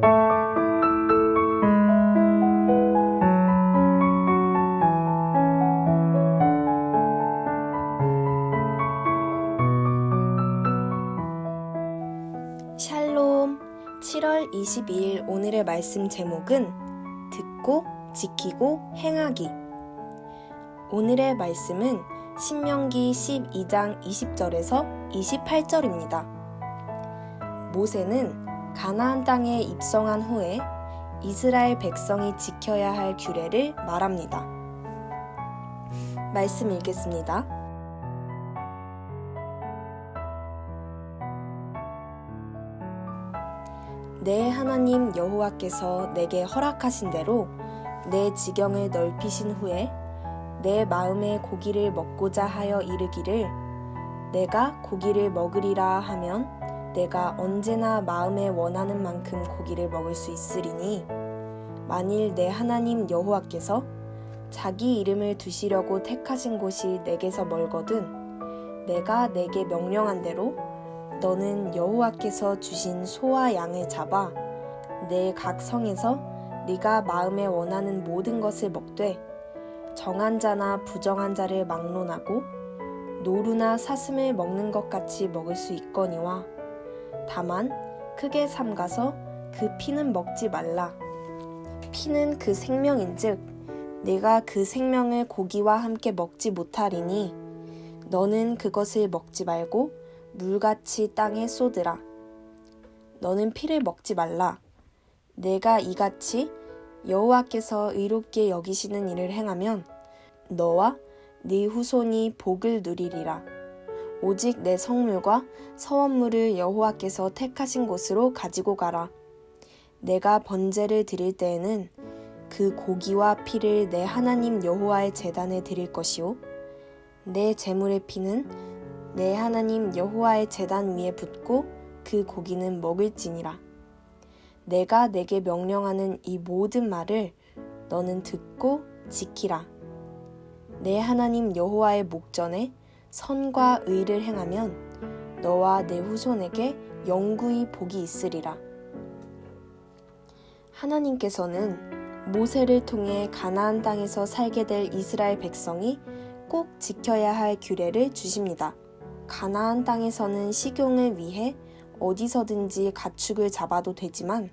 샬롬 7월 22일 오늘의 말씀 제목은 듣고 지키고 행하기 오늘의 말씀은 신명기 12장 20절에서 28절입니다. 모세는 가나안 땅에 입성한 후에 이스라엘 백성이 지켜야 할 규례를 말합니다. 말씀 읽겠습니다. 내 하나님 여호와께서 내게 허락하신 대로 내 지경을 넓히신 후에 내 마음에 고기를 먹고자 하여 이르기를 내가 고기를 먹으리라 하면 내가 언제나 마음에 원하는 만큼 고기를 먹을 수 있으리니 만일 내 하나님 여호와께서 자기 이름을 두시려고 택하신 곳이 내게서 멀거든 내가 내게 명령한 대로 너는 여호와께서 주신 소와 양을 잡아 내 각 성에서 네가 마음에 원하는 모든 것을 먹되 정한 자나 부정한 자를 막론하고 노루나 사슴을 먹는 것 같이 먹을 수 있거니와 다만 크게 삼가서 그 피는 먹지 말라 피는 그 생명인즉 내가 그 생명을 고기와 함께 먹지 못하리니 너는 그것을 먹지 말고 물같이 땅에 쏟으라. 너는 피를 먹지 말라. 내가 이같이 여호와께서 의롭게 여기시는 일을 행하면 너와 네 후손이 복을 누리리라. 오직 내 성물과 서원물을 여호와께서 택하신 곳으로 가지고 가라. 내가 번제를 드릴 때에는 그 고기와 피를 내 하나님 여호와의 제단에 드릴 것이요 내 제물의 피는 내 하나님 여호와의 제단 위에 붓고 그 고기는 먹을지니라. 내가 내게 명령하는 이 모든 말을 너는 듣고 지키라. 내 하나님 여호와의 목전에 선과 의를 행하면 너와 내 후손에게 영구히 복이 있으리라. 하나님께서는 모세를 통해 가나안 땅에서 살게 될 이스라엘 백성이 꼭 지켜야 할 규례를 주십니다. 가나안 땅에서는 식용을 위해 어디서든지 가축을 잡아도 되지만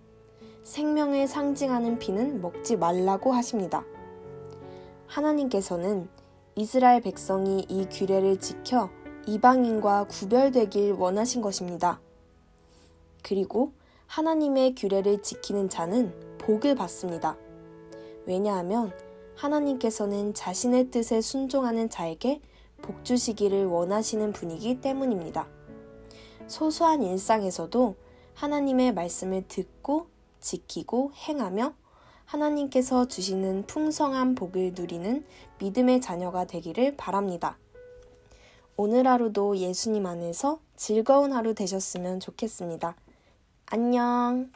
생명을 상징하는 피는 먹지 말라고 하십니다. 하나님께서는 이스라엘 백성이 이 규례를 지켜 이방인과 구별되길 원하신 것입니다. 그리고 하나님의 규례를 지키는 자는 복을 받습니다. 왜냐하면 하나님께서는 자신의 뜻에 순종하는 자에게 복 주시기를 원하시는 분이기 때문입니다. 소소한 일상에서도 하나님의 말씀을 듣고 지키고 행하며 하나님께서 주시는 풍성한 복을 누리는 믿음의 자녀가 되기를 바랍니다. 오늘 하루도 예수님 안에서 즐거운 하루 되셨으면 좋겠습니다. 안녕.